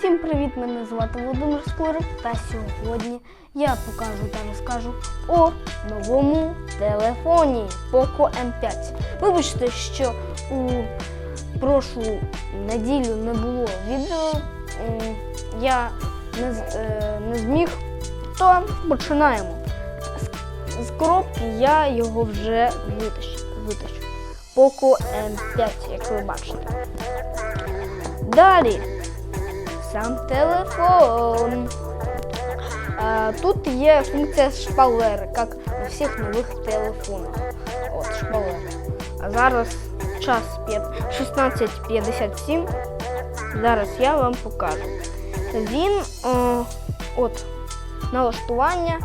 Всім привіт! Мене звати Володимир Скорик та сьогодні я покажу та розкажу о новому телефоні Poco M5. Вибачте, що у прошлу неділю не було відео. Я не, е, не зміг, то починаємо. З, коробки я його вже витащив. Poco M5, як ви бачите. Далі сам телефон. А, тут є функція шпалери, як на всіх нових телефонах. От шпалера. А зараз час 16.57. Зараз я вам покажу. Він о, от налаштування,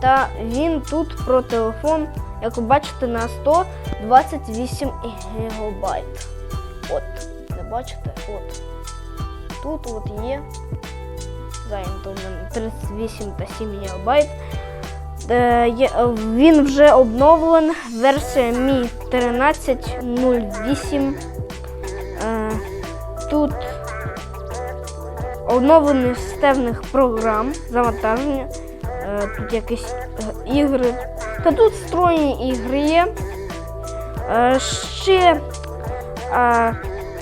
та він тут про телефон, як ви бачите, на 128 гігабайт. От, ви бачите? От. Тут от є в мене 38 та 7 ГБ. Е, він вже обновлений, версія Mi 13.08. Е, тут оновлений системних програм, завантаження, е, тут якісь ігри. Та тут встроєні ігри є. Ще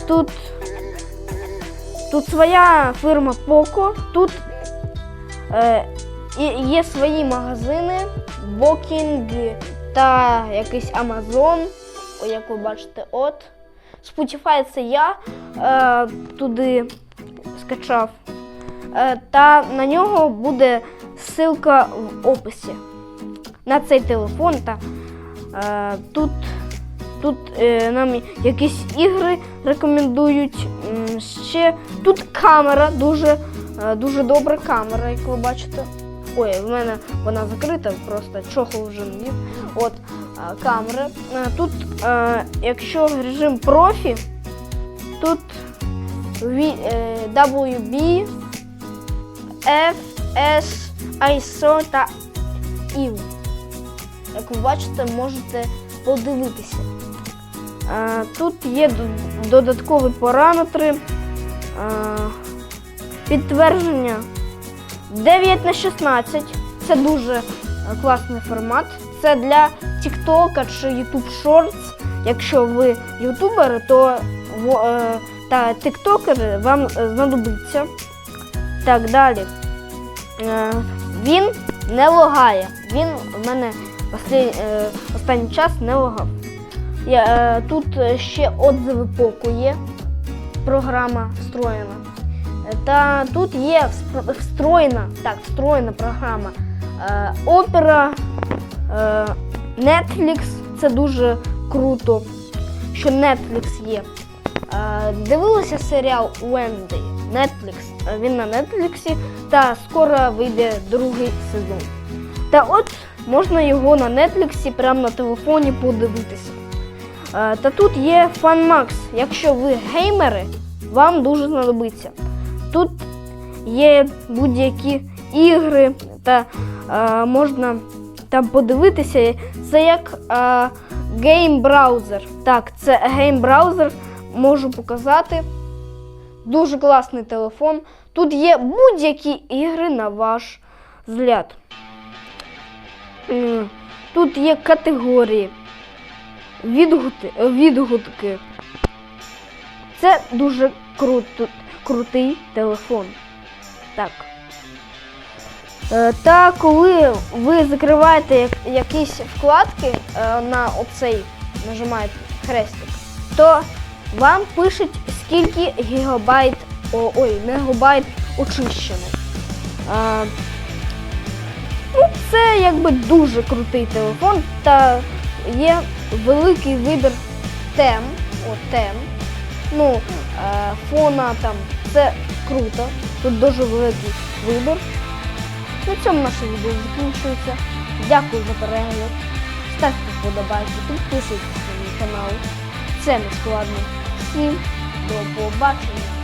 тут Тут своя фірма Poco, тут е, є свої магазини, Booking та якийсь Amazon, як ви бачите, от. Spotify це я е, туди скачав. Е, та на нього буде ссылка в описі на цей телефон. Та, е, тут Тут е, нам якісь ігри рекомендують. Ще тут камера, дуже, е, дуже добра камера, як ви бачите. Ой, в мене вона закрита, просто чохол вже не. От е, камери. Е, Тут, якщо режим профі, тут WB, FS, ISO та IW. Як ви бачите, можете подивитися. Тут є додаткові параметри, підтвердження 9 на 16. Це дуже е, класний формат. Це для TikTok чи YouTube Shorts. Якщо ви ютубери, то е, та тіктокери вам е, знадобиться. Так далі. Е, Він не лагає. Він в мене останній, е, час не лагав. Е, тут е, ще отзиви Поко є. Програма встроєна. Та тут є встроєна, так, встроєна програма е, Opera, е, Netflix. Це дуже круто, що Netflix є. Е, дивилися серіал Wednesday. Netflix. Він на Netflix, та скоро вийде другий сезон. Та от можна його на Netflix прямо на телефоні подивитися. Е, Та тут є FunMax. Якщо ви геймери, вам дуже знадобиться. Тут є будь-які ігри, та е, можна там подивитися. Це як е, гейм-браузер. Так, це гейм-браузер, можу показати. Дуже класний телефон. Тут є будь-які ігри на ваш взгляд. Тут є категорії відгуки, відгуки. Це дуже круто, крутий телефон. Так. Е, Та коли ви закриваєте якісь вкладки е, на оцей, нажимаєте хрестик, то вам пишуть, скільки гігабайт, ой, мегабайт очищено. Е, Ну, це якби дуже крутий телефон, та є великий вибір тем. О, тем. Ну, е, фона там. Це круто. Тут дуже великий вибір. На цьому наше відео закінчується. Дякую за перегляд. Ставте вподобайки, підписуйтесь на мій канал. Це не складно. Всім до побачення.